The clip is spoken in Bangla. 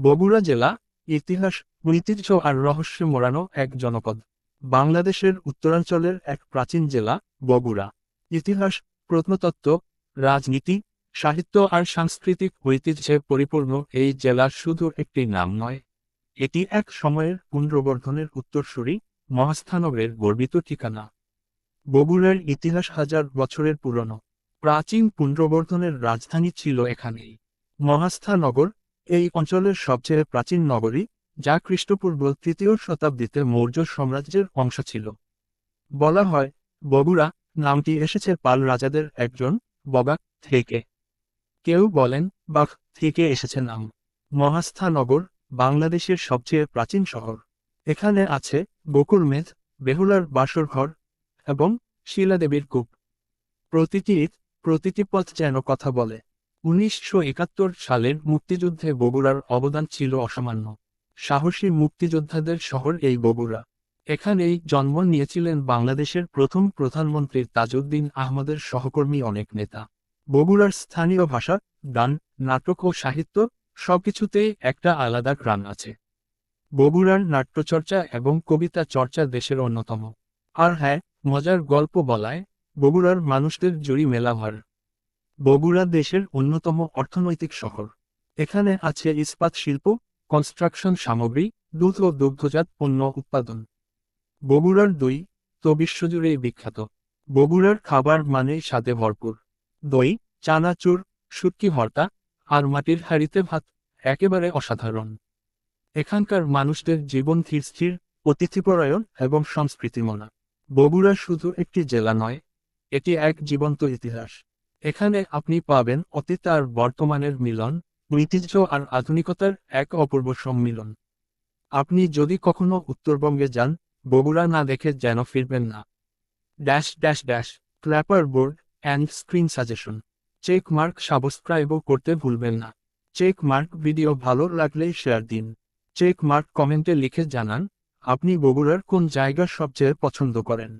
বগুড়া জেলা ইতিহাস, ঐতিহ্য আর রহস্যে মোড়ানো এক জনপদ। বাংলাদেশের উত্তরাঞ্চলের এক প্রাচীন জেলা বগুড়া। ইতিহাস, প্রত্নতত্ত্ব, রাজনীতি, সাহিত্য আর সাংস্কৃতিক ঐতিহ্যে পরিপূর্ণ এই জেলা শুধু একটি নাম নয়। এটি এক সময়ের পুনর্বর্ধনের উত্তরসূরি মহাস্থানগরের গর্বিত ঠিকানা। বগুড়ার ইতিহাস হাজার বছরের পুরনো। প্রাচীন পুনর্বর্ধনের রাজধানী ছিল এখানেই। মহাস্থানগর এই অঞ্চলের সবচেয়ে প্রাচীন নগরী, যা খ্রিস্টপূর্ব তৃতীয় শতাব্দীতে মৌর্য সাম্রাজ্যের অংশ ছিল। বলা হয়, বগুড়া নামটি এসেছে পাল রাজাদের একজন, বগা থেকে। কেউ বলেন, বাঘ থেকে এসেছে নাম। মহাস্থানগর, বাংলাদেশের সবচেয়ে প্রাচীন শহর। এখানে আছে বকুলমেধ বেহুলার বাসরঘর এবং শিলাদেবীর কূপ। প্রতিটি প্রতিটি পথ যেন কথা বলে। উনিশশো একাত্তর সালের মুক্তিযুদ্ধে বগুড়ার অবদান ছিল অসামান্য। সাহসী মুক্তিযোদ্ধাদের শহর এই বগুড়া। এখানেই জন্ম নিয়েছিলেন বাংলাদেশের প্রথম প্রধানমন্ত্রী তাজউদ্দিন আহমদের সহকর্মী অনেক নেতা। বগুড়ার স্থানীয় ভাষা, গান, নাটক ও সাহিত্য সবকিছুতেই একটা আলাদা গ্রাম আছে। বগুড়ার নাট্যচর্চা এবং কবিতা চর্চা দেশের অন্যতম। আর হ্যাঁ মজার গল্প বলায়, বগুড়ার মানুষদের জুড়ি মেলাভার বগুড়া দেশের অন্যতম অর্থনৈতিক শহর। এখানে আছে ইস্পাত শিল্প কনস্ট্রাকশন সামগ্রী, দুধ ও দুগ্ধজাত পণ্য উৎপাদন। বগুড়ার দই তো বিশ্বজুড়েই বিখ্যাত। বগুড়ার খাবার মানেই স্বাদে ভরপুর। দই, চানাচুর, শুটকি ভর্তা আর মাটির হাঁড়িতে ভাত একেবারে অসাধারণ। এখানকার মানুষদের জীবন ধীর স্থির অতিথিপরায়ণ এবং সংস্কৃতিমনা। বগুড়া শুধু একটি জেলা নয়, এটি এক জীবন্ত ইতিহাস। এখানে আপনি পাবেন অতীত আর বর্তমানের মিলন, ঐতিহ্য আর আধুনিকতার এক অপূর্ব সম্মিলন। আপনি যদি কখনো উত্তরবঙ্গে যান, বগুড়া না দেখে যেন ফিরবেন না। Dash dash dash, clapper board and screen suggestion. Check mark সাবস্ক্রাইবও করতে ভুলবেন না। চেক মার্ক ভিডিও ভালো লাগলেই শেয়ার দিন। চেক মার্ক কমেন্টে লিখে জানান, আপনি বগুড়ার কোন জায়গা সবচেয়ে পছন্দ করেন?